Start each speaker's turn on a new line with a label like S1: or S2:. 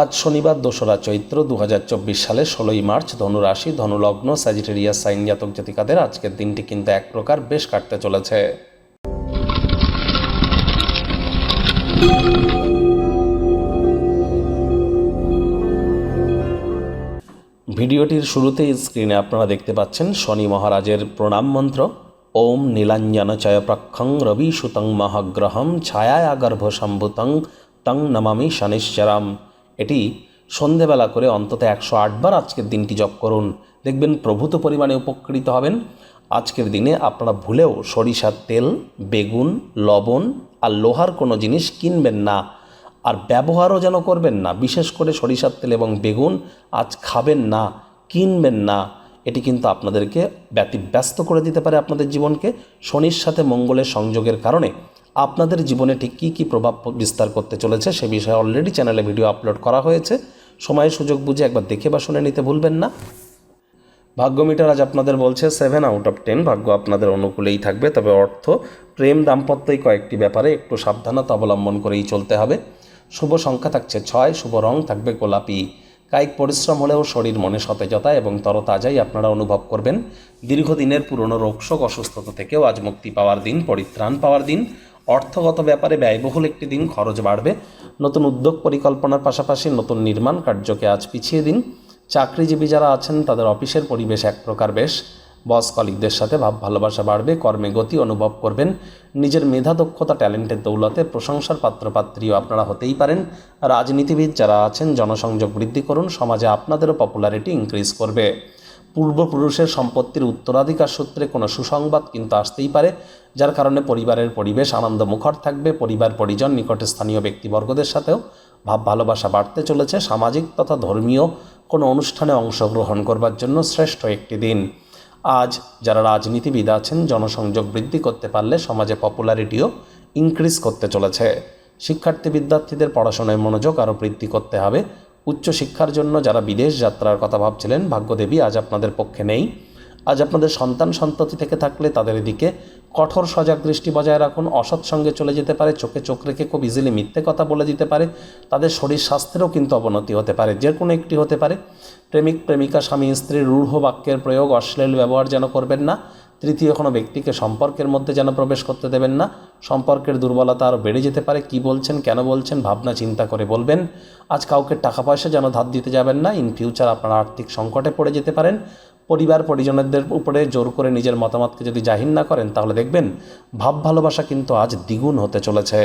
S1: আজ শনিবার দোসরা চৈত্র দু হাজার চব্বিশ সালে ষোলোই মার্চ ধনুরাশি, ধনুলগ্ন স্যাজিটেরিয়াস সাইন জাতক জাতিকাদের আজকের দিনটি কিন্তু এক প্রকার বেশ কাটতে চলেছে। ভিডিওটির শুরুতেই স্ক্রিনে আপনারা দেখতে পাচ্ছেন শনি মহারাজের প্রণাম মন্ত্র। ওম নীলাঞ্জন চয়প্রক্ষং রবি সুতং মহাগ্রহম ছায়াগর্ভ সম্ভুতং তং নমামি শনিশ্চরাম। এটি সন্ধেবেলা করে অন্তত একশো আটবার আজকের দিনটি জপ করুন। দেখবেন প্রভূত পরিমাণে উপকৃত হবেন। আজকের দিনে আপনারা ভুলেও সরিষার তেল, বেগুন, লবণ আর লোহার কোনো জিনিস কিনবেন না। আর ব্যবহারও যেন করবেন না, বিশেষ করে সরিষার তেল এবং বেগুন আজ খাবেন না, কিনবেন না। এটি কিন্তু আপনাদেরকে ব্যতিব্যস্ত করে দিতে পারে আপনাদের জীবনকে। শনির সাথে মঙ্গলের সংযোগের কারণে। আপনাদের জীবনে ঠিক কী কী প্রভাব বিস্তার করতে চলেছে সে বিষয়ে অলরেডি চ্যানেলে ভিডিও আপলোড করা হয়েছে। সময় সুযোগ বুঝে একবার দেখে বা শুনে নিতে ভুলবেন না। ভাগ্য মিটার আজ আপনাদের বলছে সেভেন আউট অফ টেন ভাগ্য আপনাদের অনুকূলেই থাকবে, তবে অর্থ, প্রেম, দাম্পত্যই কয়েকটি ব্যাপারে একটু সাবধানতা অবলম্বন করেই চলতে হবে। শুভ সংখ্যা থাকছে ছয়, শুভ রং থাকবে গোলাপি। কায়িক পরিশ্রম হলেও শরীর মনে সতেজতা এবং তরতাজাই আপনারা অনুভব করবেন। দীর্ঘদিনের পুরনো রোগশোক, অসুস্থতা থেকেও আজ মুক্তি পাওয়ার দিন, পরিত্রাণ পাওয়ার দিন। অর্থগত ব্যাপারে ব্যয়বহুল একটি দিন খরচ বাড়বে। নতুন উদ্যোগ পরিকল্পনার পাশাপাশি নতুন নির্মাণ কার্যকে আজ পিছিয়ে দিন। চাকরিজীবী যারা আছেন, তাদের অফিসের পরিবেশ এক প্রকার বেশ। বস কলিকদের সাথে ভাব ভালোবাসা বাড়বে, কর্মে গতি অনুভব করবেন। নিজের মেধা, দক্ষতা, ট্যালেন্টের দৌলতে প্রশংসার পাত্রপাত্রীও আপনারা হতেই পারেন। রাজনীতিবিদ যারা আছেন, জনসংযোগ বৃদ্ধি করুন, সমাজে আপনাদেরও পপুলারিটি ইনক্রিজ করবে। পূর্বপুরুষের সম্পত্তির উত্তরাধিকার সূত্রে কোনো সুসংবাদ কিন্তু আসতেই পারে, যার কারণে পরিবারের পরিবেশ আনন্দমুখর থাকবে, পরিবার পরিজন নিকটে স্থানীয় ব্যক্তিবর্গদের সাথেও ভাব ভালোবাসা বাড়তে চলেছে, সামাজিক তথা ধর্মীয় কোনো অনুষ্ঠানে অংশগ্রহণ করবার জন্য শ্রেষ্ঠ একটি দিন। আজ যারা রাজনীতিবিদ আছেন, জনসংযোগ বৃদ্ধি করতে পারলে সমাজে পপুলারিটিও ইনক্রিজ করতে চলেছে। শিক্ষার্থী বিদ্যার্থীদের পড়াশোনায় মনোযোগ আরও বৃদ্ধি করতে হবে উচ্চশিক্ষার জন্য যারা বিদেশ যাত্রার কথা ভাবছিলেন ভাগ্যদেবী আজ আপনাদের পক্ষে নেই। আজ আপনাদের সন্তান সন্ততি থেকে থাকলে তাদের দিকে কঠোর সজাগ দৃষ্টি বজায় রাখুন, অসৎ সঙ্গে চলে যেতে পারে, চোখে চোখ রেখে খুব ইজিলি মিথ্যে কথা বলে দিতে পারে, তাদের শরীর স্বাস্থ্যেরও কিন্তু অবনতি হতে পারে, যে কোনো একটি হতে পারে। প্রেমিক, প্রেমিকা, স্বামী স্ত্রীর রূঢ় বাক্যের প্রয়োগ, অশ্লীল ব্যবহার যেন করবেন না, তৃতীয় কোনো ব্যক্তিকে সম্পর্কের মধ্যে যেন প্রবেশ করতে দেবেন না, সম্পর্কের দুর্বলতা আরও বেড়ে যেতে পারে, কি বলছেন, কেন বলছেন, ভাবনা চিন্তা করে বলবেন। আজ কাউকে টাকা পয়সা যেন ধার দিতে যাবেন না ইন ফিউচার আপনারা আর্থিক সংকটে পড়ে যেতে পারেন পরিবার পরিজনদের উপরে জোর করে নিজের মতামতকে যদি জাহির না করেন, তাহলে দেখবেন ভাব ভালোবাসা কিন্তু আজ দ্বিগুণ হতে চলেছে।